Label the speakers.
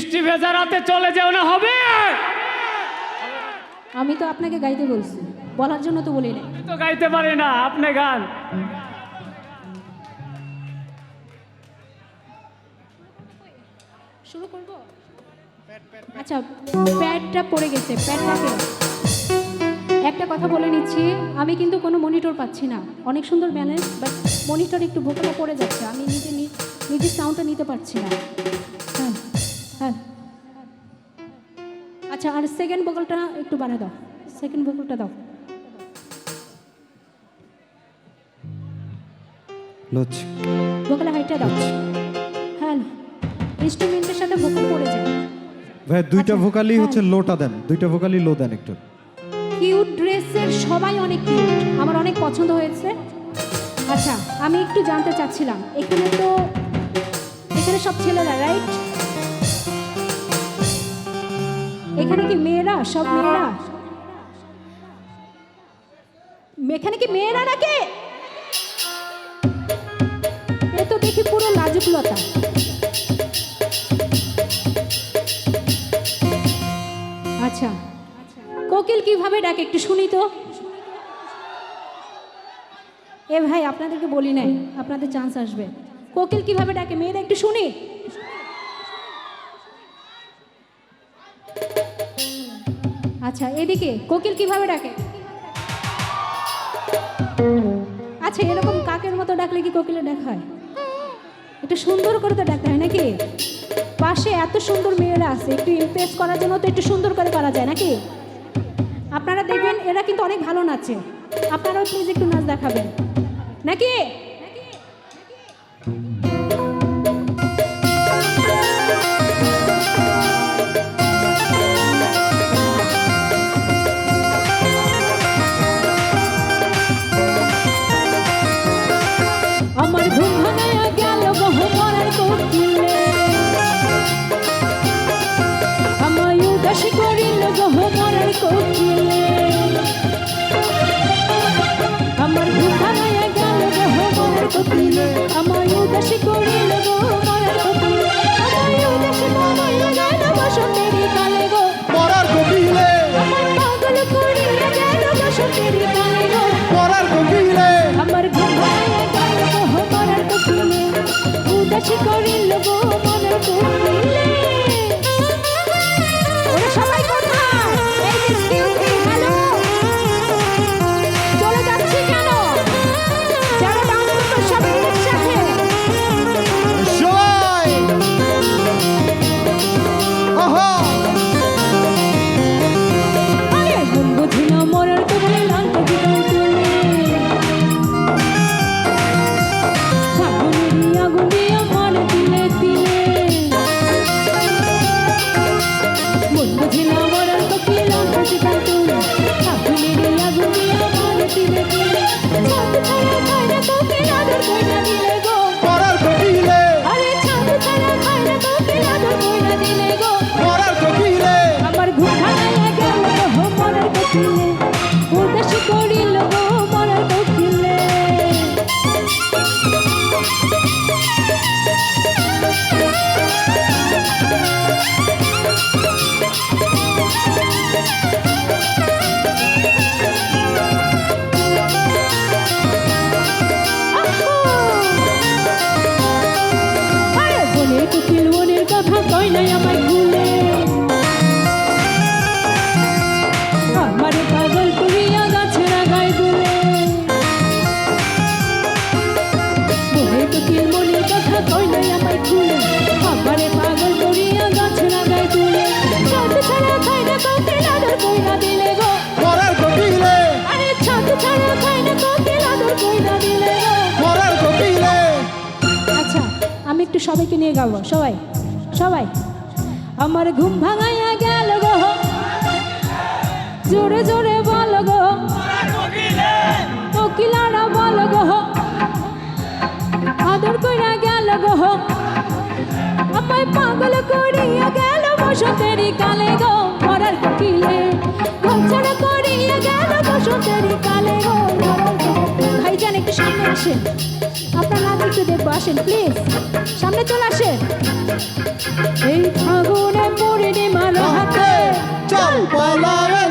Speaker 1: মাঝরাতে চলে যেও না হবে?
Speaker 2: আমি তো আপনাকে গাইতে বলছি বলার জন্য তো বলি
Speaker 1: আমি তো গাইতে পারি না আপনি গান।
Speaker 2: শুরু করব? আচ্ছা প্যাডটা পড়ে গেছে প্যাডটাকে একটা কথা বলে নিচ্ছি আমি কিন্তু কোনো মনিটর পাচ্ছি না। অনেক সুন্দর ব্যালেন্স বাট মনিটর একটু ভোকালে পড়ে যাচ্ছে আমি নিজে নি- নিজের সাউন্ডটা নিতে পারছি না। আচ্ছা আর সেকেন্ড ভোকালটা একটু বাড়ায় দাও। সেকেন্ড ভোকালটা দাও।
Speaker 3: লোচ।
Speaker 2: ভোকালে হাইটটা দাও। হ্যাঁ ইনস্ট্রুমেন্টের সাথে ভোকাল পড়ে যায়।
Speaker 3: ভাই দুইটা
Speaker 2: আচ্ছা,
Speaker 3: ভোকালি
Speaker 2: হ্যাঁ।
Speaker 3: হচ্ছে লোটা দেন। দুইটা ভোকালি লো দেন একটু।
Speaker 2: কিউট ড্রেসের সবাই অনেক কিউট আমার অনেক পছন্দ হয়েছে। আচ্ছা আমি একটু জানতে চাচ্ছিলাম। এখানে তো এখানে সব ছেলেরা রাইট এখানে কি মেয়েরা? সব মেয়েরা? এখানে কি মেয়েরা নাকি? এ তো দেখি পুরো লাজুকলতা আচ্ছা কোকিল কীভাবে ডাকে একটু শুনি তো। এ ভাই, আপনাদেরকে বলি নাই, আপনাদের চান্স আসবে। কোকিল কীভাবে ডাকে মেয়েরা একটু শুনি। আচ্ছা এদিকে কোকিল কীভাবে ডাকে? আচ্ছা এরকম কাকের মতো ডাকলে কি কোকিলের ডাক হয়? একটু সুন্দর করে তো ডাকতে হয় নাকি? পাশে এত সুন্দর মেয়েরা আছে, একটু ইমপ্রেস করার জন্য তো একটু সুন্দর করে করা যায় নাকি? আপনারা দেখবেন এরা কিন্তু অনেক ভালো নাচে। আপনারাও প্লিজ একটু নাচ দেখাবেন। নাকি? উদাস করিল বহু মরার একটু সবাইকে নিয়ে গাবো সবাই সবাই। আমার ঘুম ভাঙাইয়া গেল গো। জোরে জোরে বল গো। কোকিলারা বল গো। আদর কইরা গেল গো। আমায় পাগল করিয়া গেল বসন্তেরই কালে গো। মরার কোকিলে ঘরছাড়া করিয়া গেল বসন্তেরই কালে গো। একটু সামনে আসেন। আপনার নাম একটু দেখব, আসেন প্লিজ সামনে চলে আসেন। এই ফাগুনে পূর্ণিমার হাতে
Speaker 3: চল পালারে